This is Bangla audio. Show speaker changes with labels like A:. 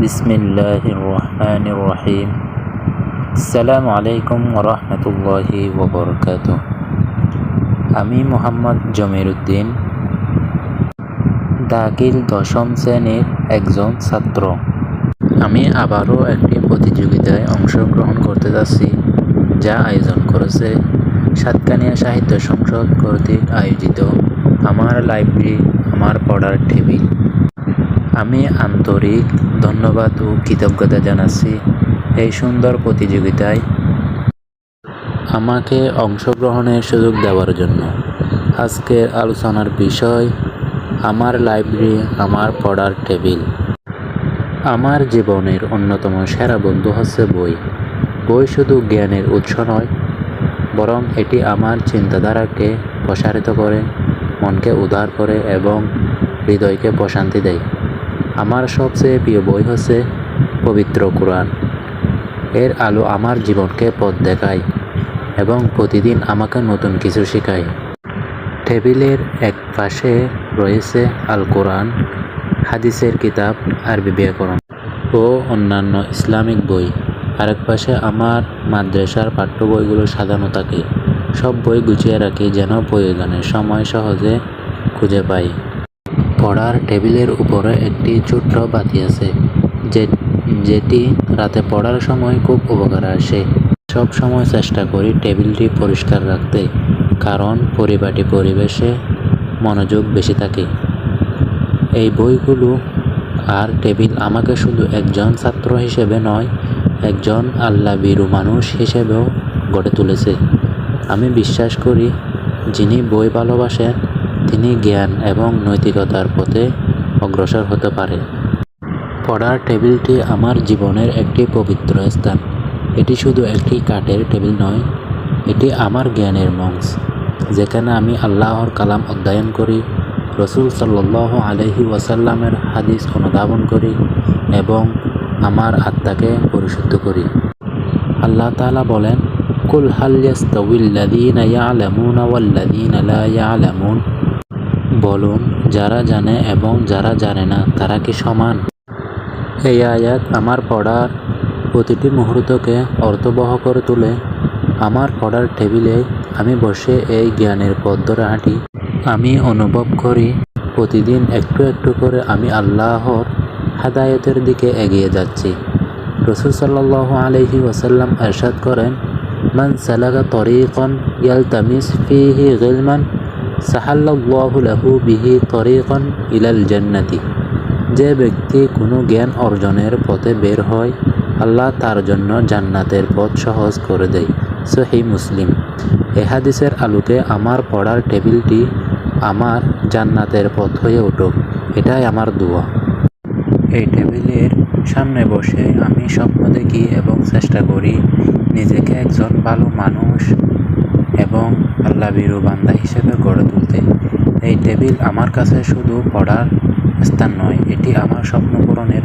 A: বিসমিল্লাহির রহমানির রহিম আসসালামু আলাইকুম রহমতুল্লাহি ওবরকাত। আমি মোহাম্মদ জমিরুদ্দিন দাখিল দশম শ্রেণির একজন ছাত্র। আমি আবারও একটি প্রতিযোগিতায় অংশগ্রহণ করতে যাচ্ছি, যা আয়োজন করেছে সাতকানিয়া সাহিত্য সংসদ কর্তৃক আয়োজিত আমার লাইব্রেরি, আমার পড়ার টেবিল আমি আন্তরিক ধন্যবাদ ও কৃতজ্ঞতা জানাচ্ছি এই সুন্দর প্রতিযোগিতায় আমাকে অংশগ্রহণের সুযোগ দেওয়ার জন্য। আজকের আলোচনার বিষয়, আমার লাইব্রেরি, আমার পড়ার টেবিল। আমার জীবনের অন্যতম সেরা বন্ধু হচ্ছে বই। বই শুধু জ্ঞানের উৎস নয়, বরং এটি আমার চিন্তাধারাকে প্রসারিত করে, মনকে উদার করে এবং হৃদয়কে প্রশান্তি দেয়। আমার সবচেয়ে প্রিয় বই হচ্ছে পবিত্র কোরআন। এর আলো আমার জীবনকে পথ দেখায় এবং প্রতিদিন আমাকে নতুন কিছু শেখায়। টেবিলের এক পাশে রয়েছে আল কোরআন হাদিসের কিতাব, আরবি ব্যাকরণ ও অন্যান্য ইসলামিক বই। আরেক পাশে আমার মাদ্রাসার পাঠ্য বইগুলো সাজানো থাকে। সব বই গুছিয়ে রাখি যেন প্রয়োজনের সময় সহজে খুঁজে পাই। পড়ার টেবিলের উপরে একটি ছোট্ট বাতি আছে, যে, যেটি রাতে পড়ার সময় খুব উপকার আসে। সব সময় চেষ্টা করি টেবিলটি পরিষ্কার রাখতে, কারণ পরিপাটি পরিবেশে মনোযোগ বেশি থাকে। এই বইগুলো আর টেবিল আমাকে শুধু একজন ছাত্র হিসেবে নয়, একজন আল্লাহ বীরু মানুষ হিসেবেও গড়ে তুলেছে। আমি বিশ্বাস করি যিনি বই ভালোবাসেন তিনি জ্ঞান এবং নৈতিকতার পথে অগ্রসর হতে পারে। পড়ার টেবিলটি আমার জীবনের একটি পবিত্র স্থান। এটি শুধু একটি কাঠের টেবিল নয়, এটি আমার জ্ঞানের মঞ্চ, যেখানে আমি আল্লাহর কালাম অধ্যয়ন করি, রসুল সাল্লাহ আলহি ওয়াসাল্লামের হাদিস অনুধাবন করি এবং আমার আত্মাকে পরিশুদ্ধ করি। আল্লাহ তাআলা বলেন, কুল হাল্লাস্তাউল্লাযীনা ইয়ালামুনা লা ইয়ালামুন। বলুন, যারা জানে এবং যারা জানে না, তারা কি সমান? এই আয়াত আমার পড়ার প্রতিটি মুহূর্তকে অর্থবহ করে তোলে। আমার পড়ার টেবিলে আমি বসে এই জ্ঞানের পথ ধরে হাঁটি। আমি অনুভব করি, প্রতিদিন একটু একটু করে আমি আল্লাহর হাদায়তের দিকে এগিয়ে যাচ্ছি। রসুল সাল্লাহ আলহি ওসাল্লাম এরশাদ করেন, মান সালাকা তরিকন ইয়ালতামিস ফিহি গিলমান সাহাল্লাহু লাহু বিহি তরিকন ইলাল জান্নাতি। যে ব্যক্তি কোনো জ্ঞান অর্জনের পথে বের হয়, আল্লাহ তার জন্য জান্নাতের পথ সহজ করে দেয়। সহি মুসলিম। এ হাদিসের আলোকে আমার পড়ার টেবিলটি আমার জান্নাতের পথ হয়ে উঠুক। এটাই আমার দোয়া। এই টেবিলের সামনে বসে আমি স্বপ্ন দেখি এবং চেষ্টা করি নিজেকে একজন ভালো মানুষ এবং আল্লাহ বিরু বান্দা হিসেবে গড়ে তুলতে এই টেবিল আমার কাছে শুধু পড়ার স্থান নয় এটি আমার স্বপ্ন পূরণের